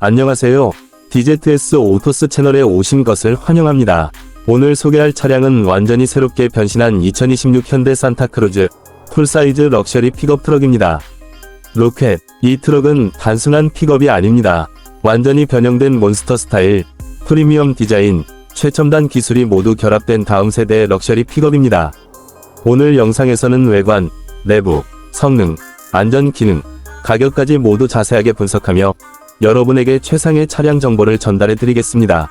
안녕하세요. DZS 오토스 채널에 오신 것을 환영합니다. 오늘 소개할 차량은 완전히 새롭게 변신한 2026 현대 산타크루즈 풀사이즈 럭셔리 픽업 트럭입니다. 로켓, 이 트럭은 단순한 픽업이 아닙니다. 완전히 변형된 몬스터 스타일, 프리미엄 디자인, 최첨단 기술이 모두 결합된 다음 세대의 럭셔리 픽업입니다. 오늘 영상에서는 외관, 내부, 성능, 안전 기능, 가격까지 모두 자세하게 분석하며 여러분에게 최상의 차량 정보를 전달해 드리겠습니다.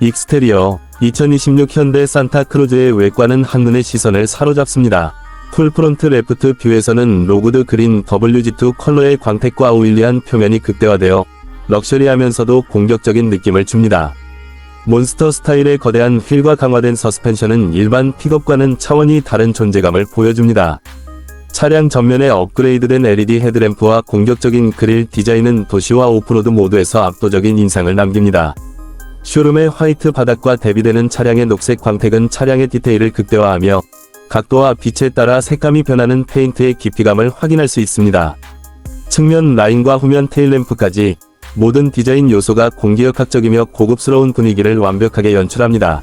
익스테리어 2026 현대 산타크루즈의 외관은 한눈의 시선을 사로잡습니다. 풀프론트 레프트 뷰에서는 로그드 그린 WG2 컬러의 광택과 오일리한 표면이 극대화되어 럭셔리하면서도 공격적인 느낌을 줍니다. 몬스터 스타일의 거대한 휠과 강화된 서스펜션은 일반 픽업과는 차원이 다른 존재감을 보여줍니다. 차량 전면에 업그레이드된 LED 헤드램프와 공격적인 그릴 디자인은 도시와 오프로드 모두에서 압도적인 인상을 남깁니다. 쇼룸의 화이트 바닥과 대비되는 차량의 녹색 광택은 차량의 디테일을 극대화하며 각도와 빛에 따라 색감이 변하는 페인트의 깊이감을 확인할 수 있습니다. 측면 라인과 후면 테일램프까지 모든 디자인 요소가 공기역학적이며 고급스러운 분위기를 완벽하게 연출합니다.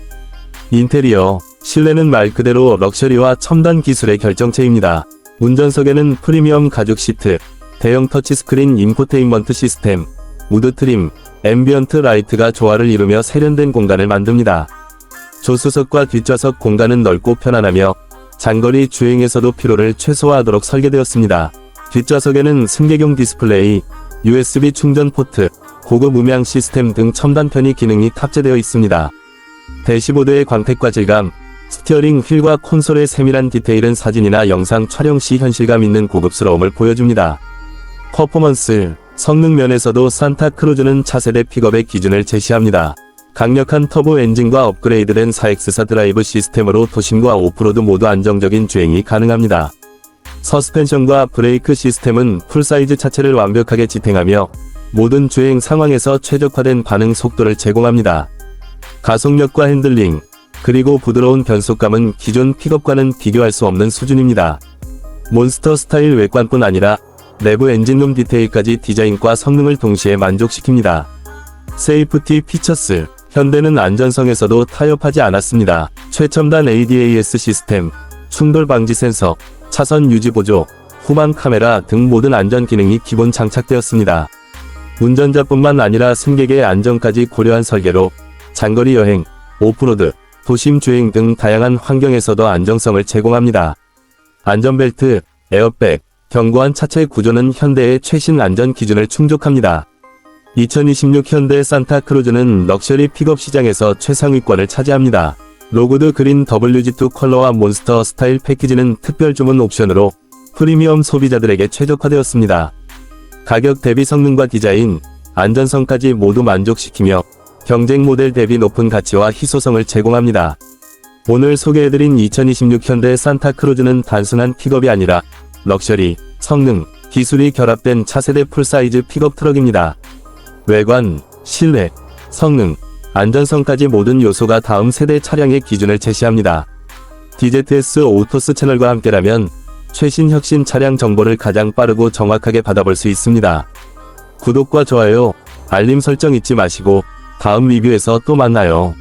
인테리어, 실내는 말 그대로 럭셔리와 첨단 기술의 결정체입니다. 운전석에는 프리미엄 가죽 시트, 대형 터치스크린 인포테인먼트 시스템, 우드 트림, 앰비언트 라이트가 조화를 이루며 세련된 공간을 만듭니다. 조수석과 뒷좌석 공간은 넓고 편안하며 장거리 주행에서도 피로를 최소화하도록 설계되었습니다. 뒷좌석에는 승객용 디스플레이, USB 충전 포트, 고급 음향 시스템 등 첨단 편의 기능이 탑재되어 있습니다. 대시보드의 광택과 질감, 스티어링 휠과 콘솔의 세밀한 디테일은 사진이나 영상 촬영 시 현실감 있는 고급스러움을 보여줍니다. 퍼포먼스, 성능 면에서도 산타 크루즈는 차세대 픽업의 기준을 제시합니다. 강력한 터보 엔진과 업그레이드된 4X사 드라이브 시스템으로 도심과 오프로드 모두 안정적인 주행이 가능합니다. 서스펜션과 브레이크 시스템은 풀사이즈 차체를 완벽하게 지탱하며 모든 주행 상황에서 최적화된 반응 속도를 제공합니다. 가속력과 핸들링, 그리고 부드러운 변속감은 기존 픽업과는 비교할 수 없는 수준입니다. 몬스터 스타일 외관뿐 아니라 내부 엔진룸 디테일까지 디자인과 성능을 동시에 만족시킵니다. 세이프티 피처스 현대는 안전성에서도 타협하지 않았습니다. 최첨단 ADAS 시스템, 충돌 방지 센서, 차선 유지 보조, 후방 카메라 등 모든 안전 기능이 기본 장착되었습니다. 운전자뿐만 아니라 승객의 안전까지 고려한 설계로 장거리 여행, 오프로드, 도심 주행 등 다양한 환경에서도 안정성을 제공합니다. 안전벨트, 에어백, 견고한 차체 구조는 현대의 최신 안전 기준을 충족합니다. 2026 현대 산타크루즈는 럭셔리 픽업 시장에서 최상위권을 차지합니다. 로그드 그린 WG2 컬러와 몬스터 스타일 패키지는 특별 주문 옵션으로 프리미엄 소비자들에게 최적화되었습니다. 가격 대비 성능과 디자인, 안전성까지 모두 만족시키며 경쟁 모델 대비 높은 가치와 희소성을 제공합니다. 오늘 소개해드린 2026 현대 산타크루즈는 단순한 픽업이 아니라 럭셔리, 성능, 기술이 결합된 차세대 풀사이즈 픽업 트럭입니다. 외관, 실내, 성능, 안전성까지 모든 요소가 다음 세대 차량의 기준을 제시합니다. DZS 오토스 채널과 함께라면 최신 혁신 차량 정보를 가장 빠르고 정확하게 받아볼 수 있습니다. 구독과 좋아요, 알림 설정 잊지 마시고 다음 리뷰에서 또 만나요.